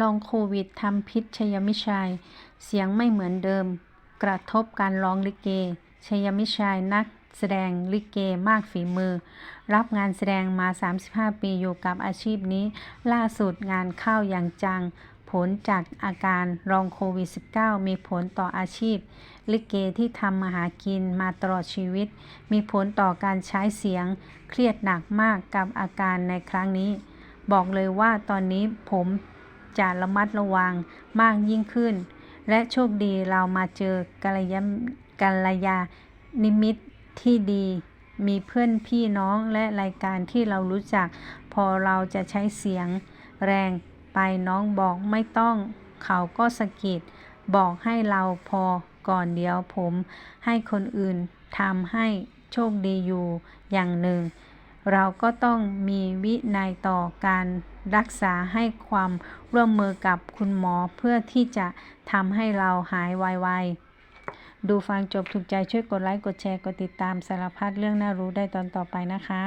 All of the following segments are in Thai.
ลองโควิดทำพิษชยมิชัย เสียงไม่เหมือนเดิม กระทบการร้องลิเก ชยมิชัยนักแสดงลิเกมากฝีมือ รับงานแสดงมา 35 ปีอยู่กับอาชีพนี้ ล่าสุดงานเข้าอย่างจัง ผลจากอาการรองโควิด -19 มีผลต่ออาชีพ ลิเกที่ทำมาหากินมาตลอดชีวิต มีผลต่อการใช้เสียง เครียดหนักมากกับอาการในครั้งนี้ บอกเลยว่าตอนนี้ผม จะระมัดระวังมากยิ่งขึ้น และโชคดีเรามาเจอกัลยากัลยาณิมิตที่ดี มีเพื่อนพี่น้องและรายการที่เรารู้จัก พอเราจะใช้เสียงแรงไปน้องบอกไม่ต้องเขาก็สะกิด บอกให้เราพอก่อนเดียวผม ให้คนอื่นทำให้โชคดีอยู่อย่างหนึ่ง เราก็ต้องมีวินัยต่อการรักษาให้ความร่วมมือกับคุณหมอเพื่อที่จะทำให้เราหายไวๆ ดูฟังจบถูกใจช่วยกดไลค์ กดแชร์ กดติดตามสารพัดเรื่องน่ารู้ได้ตอนต่อไปนะคะ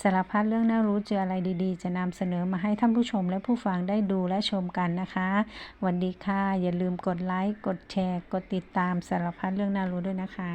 สารพัดเรื่องน่ารู้เจออะไรดีๆ จะนำเสนอมาให้ท่านผู้ชมและผู้ฟังได้ดูและชมกันนะคะ วัสดีค่ะ อย่าลืมกดไลค์ กดแชร์ กดติดตามสารพัดเรื่องน่ารู้ด้วยนะคะ